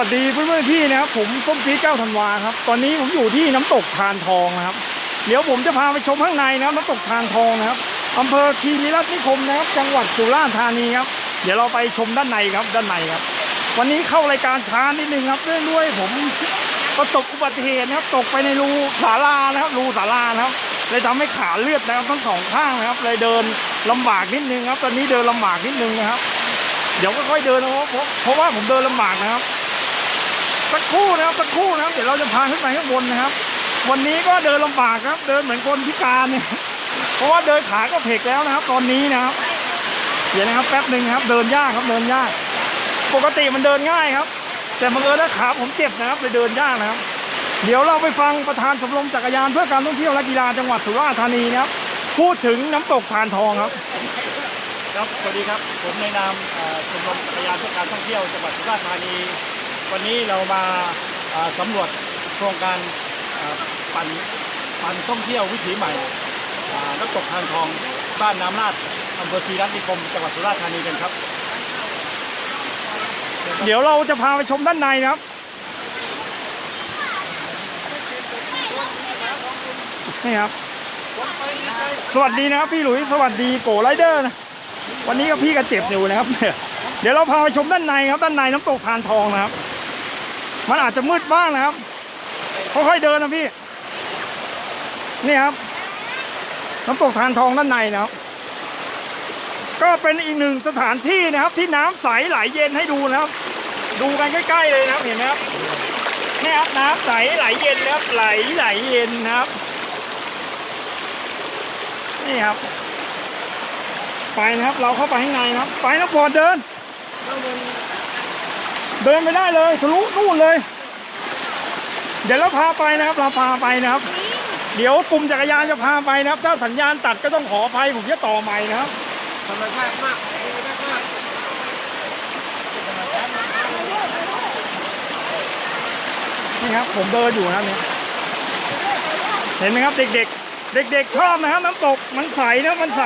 วัสดีเพื่อนๆพี่นะครับผมส้มจี๊ดเก้าธันวาครับ ตอนนี้ผมอยู่ที่น้ำตกทานทองนะครับ เดี๋ยวผมจะพาไปชมข้างในนะครับน้ำตกทานทองนะครับอำเภอคีรีรัตนิคมนะครับ จังหวัดสุราษฎร์ธานีครับ เดี๋ยวเราไปชมด้านในครับด้านในครับ วันนี้เข้ารายการช้านิดนึงครับเนื่องด้วยผมประสบอุบัติเหตุนะครับ ตกไปในรูศาลานะครับรูศาลานะครับเลยทำให้ขาเลือดนะครับทั้งสองข้างนะครับ เลยเดินลำบากนิดนึงครับ ตอนนี้เดินลำบากนิดนึงนะครับ เดี๋ยวก็ค่อยๆเดินนะครับเพราะเพราะว่าผมเดินลำบากนะครับ สักครู่นะครับสักครู่นะครับ เดี๋ยวเราจะพาขึ้นไปข้างบนนะครับ วันนี้ก็เดินลำบากครับ เดินเหมือนคนพิการเนี่ยเพราะว่าเดินขาก็เพกแล้วนะครับ ตอนนี้นะครับเดี๋ยวนะครับแป๊บหนึ่งครับ เดินยากครับเดินยาก ปกติมันเดินง่ายครับ แต่บังเอิญว่าขาผมเจ็บนะครับเลยเดินยากนะครับ เดี๋ยวเราไปฟังประธานชมรมจักรยานเพื่อการท่องเที่ยวและกีฬาจังหวัดสุราษฎร์ธานีนะครับ พูดถึงน้ำตกทานทองครับครับสวัสดีครับ ผมในนามชมรมจักรยานเพื่อการท่องเที่ยวจังหวัดสุราษฎร์ธานี วันนี้เรามาสำรวจโครงการปั่นปั่นท่องเที่ยววิถีใหม่น้ำตกทานทองบ้านน้ำลาดอำเภอคีรัตนิคมจังหวัดสุราษฎร์ธานีกันครับ เดี๋ยวเราจะพาไปชมด้านในนะครับนี่ครับ สวัสดีนะครับพี่หลุยส์สวัสดีโกไรเดอร์นะวันนี้ก็พี่ก็เจ็บอยู่นะครับ เดี๋ยวเราพาไปชมด้านในครับ ด้านในน้ำตกทานทองนะครับ มันอาจจะมืดบ้างนะครับค่อยๆเดินนะพี่ นี่ครับน้ำตกทานทองด้านในนะครับ ก็เป็นอีกหนึ่งสถานที่นะครับ ที่น้ำใสไหลเย็นให้ดูนะครับ ดูกันใกล้ๆเลยนะครับเห็นไหมครับนี่ครับน้ำใสไหลเย็นนะครับไหลไหลเย็นนะครับ นี่ครับ ไปนะครับเราเข้าไปข้างในนะครับ ไปนะฟอดเดิน เดินไปได้เลยทะลุนู่นเลย เดี๋ยวเราพาไปนะครับเราพาไปนะครับ เดี๋ยวกลุ่มจักรยานจะพาไปนะครับ ถ้าสัญญาณตัดก็ต้องขออภัยผมจะต่อใหม่นะครับธรรมชาติมากธรรมชาติมากนี่ครับผมเดินอยู่นะครับเนี่ยเห็นไหมครับเด็กๆ เด็กๆชอบนะครับน้ำตกมันใสนะมันใส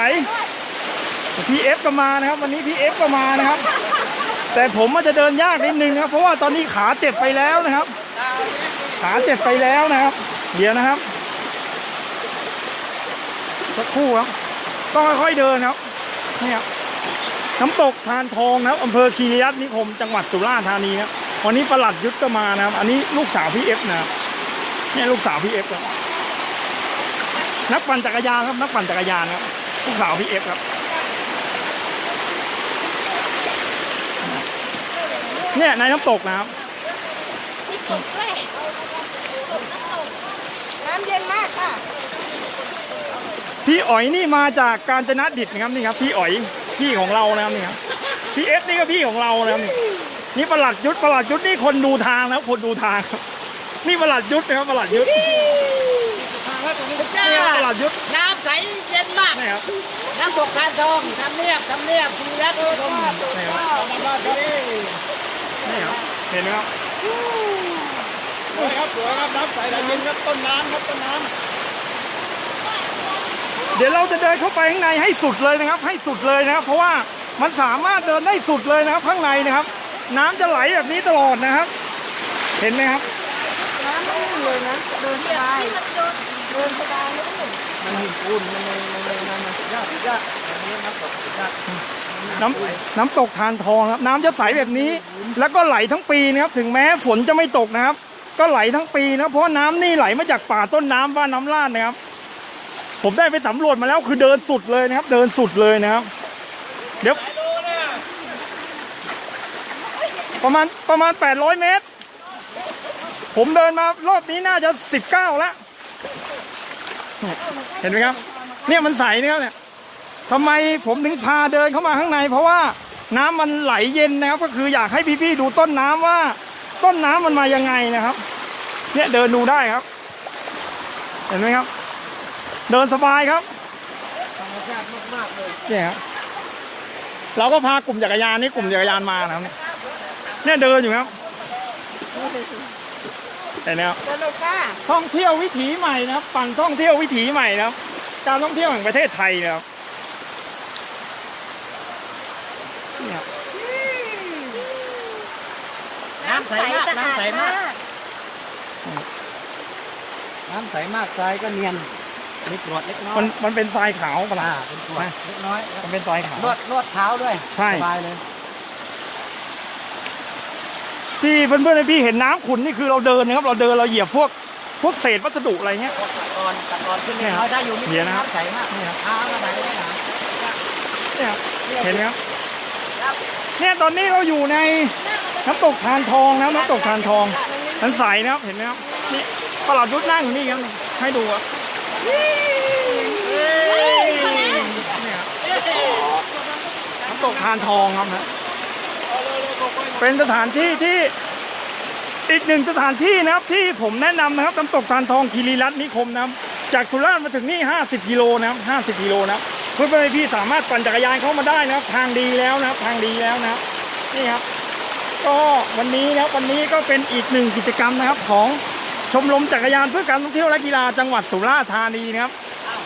พี่เอฟก็มานะครับ วันนี้พี่เอฟก็มานะครับ แต่ผมอาจจะเดินยากนิดนึงนะครับ เพราะว่าตอนนี้ขาเจ็บไปแล้วนะครับ ขาเจ็บไปแล้วนะครับ เดี๋ยวนะครับ สักครู่ครับ ต้องค่อยๆเดินครับนี่ครับน้ำตกทานทองนะครับอำเภอคีรีรัตน์นิคม จังหวัดสุราษฎร์ธานีครับวันนี้ประหลัดยุทธก็มานะครับ อันนี้ลูกสาวพี่เอฟนะครับนี่ลูกสาวพี่เอฟครับนักปั่นจักรยานครับนักปั่นจักรยานครับลูกสาวพี่เอฟครับ เนี่ยในน้ำตกนะครับมีกบด้วยน้ำเย็นมากค่ะ พี่อ๋อยนี่มาจากกาญจนดิตนะครับนี่ครับ พี่อ๋อยพี่ของเรานะครับนี่ครับพี่เอฟนี่ก็พี่ของเรานะครับนี่นี่ประหลัดยุทธประหลัดยุทธนี่คนดูทางนะครับคนดูทางครับนี่ประหลัดยุทธนะครับประหลัดยุทธจ้านี่ครับประหลัดยุทธน้ำใสเย็นมากนี่ครับน้ำตกทานทองทำเนียบทำเนียบทีรัตน์ชมนี่ครับ นี่ครับ เห็นไหมครับสวยครับสวยครับน้ำใสไหลเย็นครับต้นน้ำครับต้นน้เดี๋ยวเราจะเดินเข้าไปข้างในให้สุดเลยนะครับ ให้สุดเลยนะครับ เพราะว่ามันสามารถเดินได้สุดเลยนะครับ ข้างในนะครับ น้ำจะไหลแบบนี้ตลอดนะครับ เห็นไหมครับน้ำไม่เลยนะเดินสบายเดินสบายเลยำมันหินปูนมันในมันในน้ำมันสุดยอดสุดยอดอันนี้น้ำตกสุดยอดน้ำน้ำตกทานทองครับ น้ำจะใสแบบนี้ แล้วก็ไหลทั้งปีนะครับถึงแม้ฝนจะไม่ตกนะครับ ก็ไหลทั้งปีนะเพราะน้ำนี่ไหลมาจากป่าต้นน้ำบ้านน้ำลาดนะครับ ผมได้ไปสำรวจมาแล้วคือเดินสุดเลยนะครับ เดินสุดเลยนะครับ เดี๋ยวประมาณประมาณ 800 เมตร ผมเดินมารอบนี้น่าจะ 19 แล้วเนี่ยเห็นไหมครับ เนี่ยมันใสนะครับเนี่ยทำไมผมถึงพาเดินเข้ามาข้างในเพราะว่า น้ำมันไหลเย็นนะครับ ก็คืออยากให้พี่ๆดูต้นน้ำว่า ต้นน้ำมันมายังไงนะครับ เนี่ยเดินดูได้ครับ เห็นไหมครับ เดินสบายครับธรรมชาติมากๆเลยเนี่ยครับเราก็พากลุ่มจักรยานนี่กลุ่มจักรยานมานะครับเนี่ยเนี่ยเดินอยู่ครับเห็นไหมครับสนุกค่ะท่องเที่ยววิถีใหม่นะครับ ปั่นท่องเที่ยววิถีใหม่นะครับ การท่องเที่ยวแห่งประเทศไทยนะครับเนี่ยครับ น้ำใสมากน้ำใสมาก น้ำใสมากทรายก็เนียนมีกรวดเล็กน้อยมันมันเป็นทรายขาวปะอ่าล่ะเป็นกรวดเล็กน้อยครับมันเป็นทรายขาว นวดนวดเท้าด้วยใช่ สบายเลยที่เพื่อนๆพี่เห็นน้ำขุ่นนี่คือเราเดินนะครับ เราเดินเราเหยียบพวกพวกเศษวัสดุอะไรเงี้ย ตะกอนตะกอนขึ้นเนี่ยเท้าถ้าอยู่นี่เดี๋ยวนะครับ น้ำใสมากเนี่ยครับเท้าก็ไหลไม่หนาเนี่ยครับเห็นไหมครับ เนี่ยตอนนี้เราอยู่ใน น้ำตกทานทองนะน้ำตกทานทองมันใสนะครับเห็นไหมครับนี่ประหลัดยุทธนั่งอยู่นี่ครับให้ดูนี่ยครับน้ำตกทานทองครับนะเป็นสถานที่ที่อีกหนึ่งสถานที่นะครับที่ผมแนะนำนะครับน้ำตกทานทองคีรีรัตน์นิคมนะครับจากสุราษฎร์มาถึงนี่ 50 กิโลนะครับ50 กิโลนะครับเพื่อนๆพี่สามารถปั่นจักรยานเข้ามาได้นะครับ ทางดีแล้วนะครับ ทางดีแล้วนะครับนี่ครับ ก็วันนี้นะครับวันนี้ก็เป็นอีกหนึ่งกิจกรรมนะครับ ของชมรมจักรยานเพื่อการท่องเที่ยวและกีฬาจังหวัดสุราษฎร์ธานีนะครับ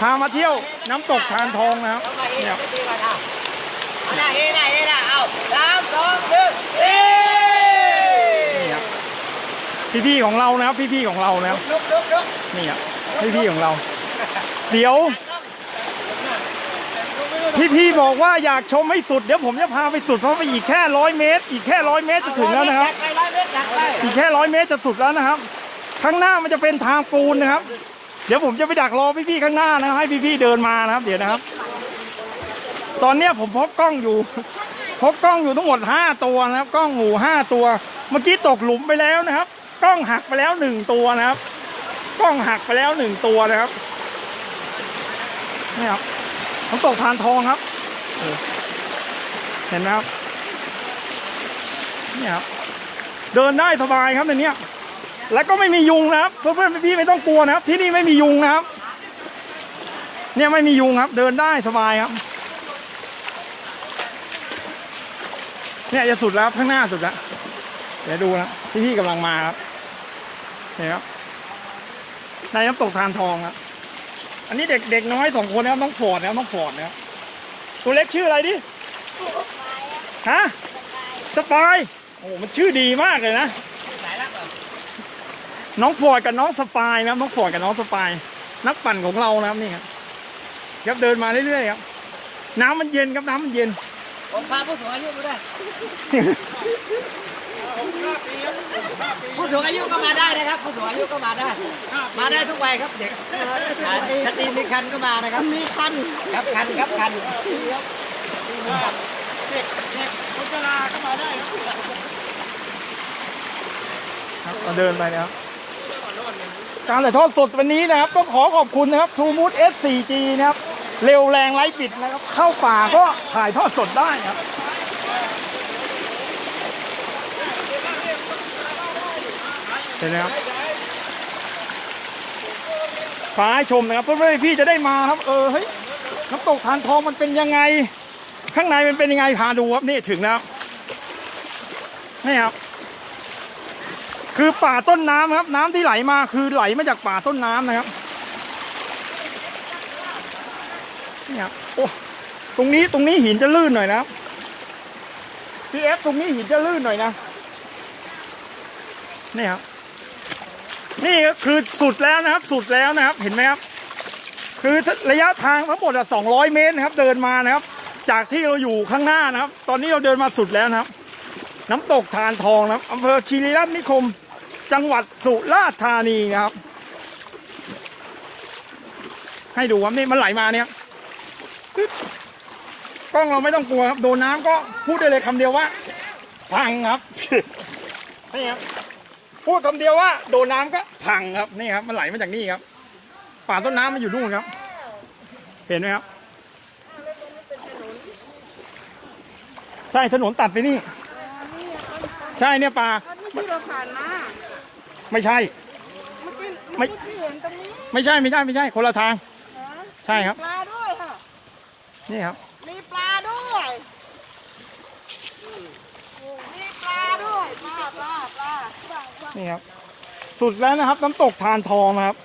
พามาเที่ยวน้ำตกทานทองนะครับเนี่ยครับดีกว่าท่าหน้าเฮ้หน้าเฮ้หน้าเอาสาสองหนึ่งที่พี่ๆของเรานะครับพี่ๆของเรานะครับนี่ครับพี่ๆของเรา เดี๋ยว พี่ๆบอกว่าอยากชมให้สุด เดี๋ยวผมจะพาไปสุดเพราะไปอีกแค่ร้อยเมตร อีกแค่ร้อยเมตรจะถึงแล้วนะครับจัดไปร้อยเมตรจัดไปอีกแค่ร้อยเมตรจะสุดแล้วนะครับ ข้างหน้ามันจะเป็นทางปูนนะครับ เดี๋ยวผมจะไปดักรอพี่ๆข้างหน้านะครับให้พี่ๆเดินมานะครับ เดี๋ยวนะครับ ตอนเนี้ยผมพกกล้องอยู่ พกกล้องอยู่ทั้งหมด5ตัวนะครับ กล้องหมู5ตัว เมื่อกี้ตกหลุมไปแล้วนะครับ กล้องหักไปแล้วหนึ่งตัวนะครับ กล้องหักไปแล้วหนึ่งตัวนะครับนี่ครับ น้ำตกทานทองครับเห็นไหมครับนี่ครับ เดินได้สบายครับในเนี้ยแล้วก็ไม่มียุงนะครับเพื่อนๆพี่ไม่ต้องกลัวนะครับ ที่นี่ไม่มียุงนะครับ เนี่ยไม่มียุงครับ เดินได้สบายครับ เนี่ยจะสุดแล้วครับข้างหน้าสุดแล้วเดี๋ยวดูนะพี่ๆกำลังมาครับเห็นครับในน้ำตกทานทองครับ อันนี้เด็กเด็กน้อยสองคนนะครับน้องฟอร์ดนะครับน้องฟอร์ดนะครับตัวเล็กชื่ออะไรดิฮะสปายโอ้โหมันชื่อดีมากเลยนะน้องฟอร์ดกับน้องสปายนะครับน้องฟอร์ดกับน้องสปายนักปั่นของเรานะครับนี่ครับครับเดินมาเรื่อยๆครับน้ำมันเย็นครับน้ำมันเย็นผมพาผู้สูงอายุมาด้วย ผู้สูงอายุก็มาได้นะครับผู้สูงอายุก็มาได้ มาได้ทุกวัยครับเด็กสตรีมีคันก็มานะครับมีคันครับคันครับคันคนชราก็มาได้ครับเราเดินไปนะครับการถ่ายทอดสดวันนี้นะครับต้องขอขอบคุณนะครับ True Mood S4G นะครับ เร็วแรงไร้ปิดนะครับ เข้าป่าก็ถ่ายทอดสดได้นะครับ เห็นไหมครับฟ้าให้ชมนะครับเพื่อนๆพี่จะได้มาครับ เออเฮ้ยน้ำตกทานทองมันเป็นยังไง ข้างในมันเป็นยังไงพาดูครับนี่ถึงแล้วนี่ครับ คือป่าต้นน้ำครับ น้ำที่ไหลมาคือไหลมาจากป่าต้นน้ำนะครับนี่ครับโอ้ตรงนี้ตรงนี้หินจะลื่นหน่อยนะพี่เอฟตรงนี้หินจะลื่นหน่อยนะนี่ครับ นี่ก็คือสุดแล้วนะครับ สุดแล้วนะครับ เห็นไหมครับ คือระยะทางทั้งหมดอะ200เมตรนะครับ เดินมานะครับ จากที่เราอยู่ข้างหน้านะครับ ตอนนี้เราเดินมาสุดแล้วนะครับ น้ำตกทานทองนะครับอำเภอคีรีรัตน์นิคม จังหวัดสุราษฎร์ธานีนะครับ ให้ดูครับนี่มันไหลมาเนี่ยกล้องเราไม่ต้องกลัวครับ โดนน้ำก็พูดได้เลยคำเดียวว่าพังครับนี่ครับ พูดคำเดียวว่าโดนน้ำก็พังครับนี่ครับ มันไหลมาจากนี่ครับ ป่าต้นน้ำมันอยู่นู่นครับ เห็นไหมครับ ใช่ถนนตัดไปนี่ ใช่เนี่ยป่าที่เราผ่านมาไม่ใช่เมื่อกี้ไม่เมื่อกี้ที่เห็นตรงนี้ไม่ใช่ไม่ใช่ไม่ใช่ คนละทางเหรอใช่ครับปลาด้วยค่ะนี่ครับมีปลาด้วยมีปลาด้วยปลาปลาปลาปลาปลา นี่ครับ สุดแล้วนะครับ น้ำตกทานทองนะครับ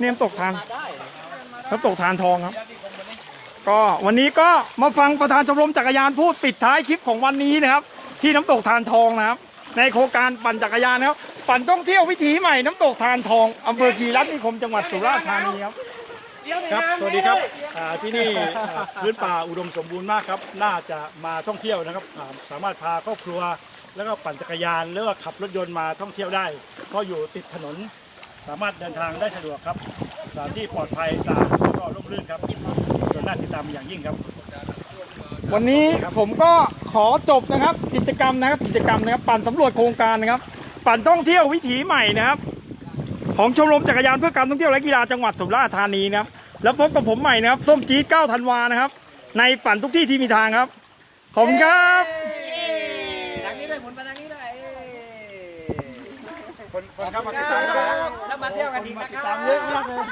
นี่น้ำตกทานน้ำตกทานทองครับ ก็วันนี้ก็มาฟังประธานชมรมจักรยานพูดปิดท้ายคลิปของวันนี้นะครับ ที่น้ำตกทานทองนะครับ ในโครงการปั่นจักรยานนะครับ ปั่นท่องเที่ยววิถีใหม่น้ำตกทานทองอำเภอคีรัตนิคมจังหวัดสุราษฎร์ธานีครับ ครับ สวัสดีครับอ่าที่นี่อ่าพื้นป่าอุดมสมบูรณ์มากครับ น่าจะมาท่องเที่ยวนะครับอ่าสามารถพาครอบครัว แล้วก็ปั่นจักรยานหรือว่าขับรถยนต์มาท่องเที่ยวได้ เพราะอยู่ติดถนน สามารถเดินทางได้สะดวกครับ สถานที่ปลอดภัยสะอาดแล้วก็ร่มรื่นครับส่วนน่าติดตามอย่างยิ่งครับ วันนี้ผมก็ขอจบนะครับ กิจกรรมนะครับกิจกรรมนะครับ ปั่นสำรวจโครงการนะครับ ปั่นท่องเที่ยววิถีใหม่นะครับ ของชมรมจักรยานเพื่อการท่องเที่ยวและกีฬาจังหวัดสุราษฎร์ธานีนะครับ แล้วพบกับผมใหม่นะครับ ส้มจี๊ด9ธันวานะครับ ในปั่นทุกที่ที่มีทางครับ ขอบคุณครับทางนี้ด้วยหมุนมาทางนี้ด้วยคนคนครับมาคติดรัตามนะครับบแล้วมาเที่ยวกันอีกนะคติดรัตามเยอะมากเลย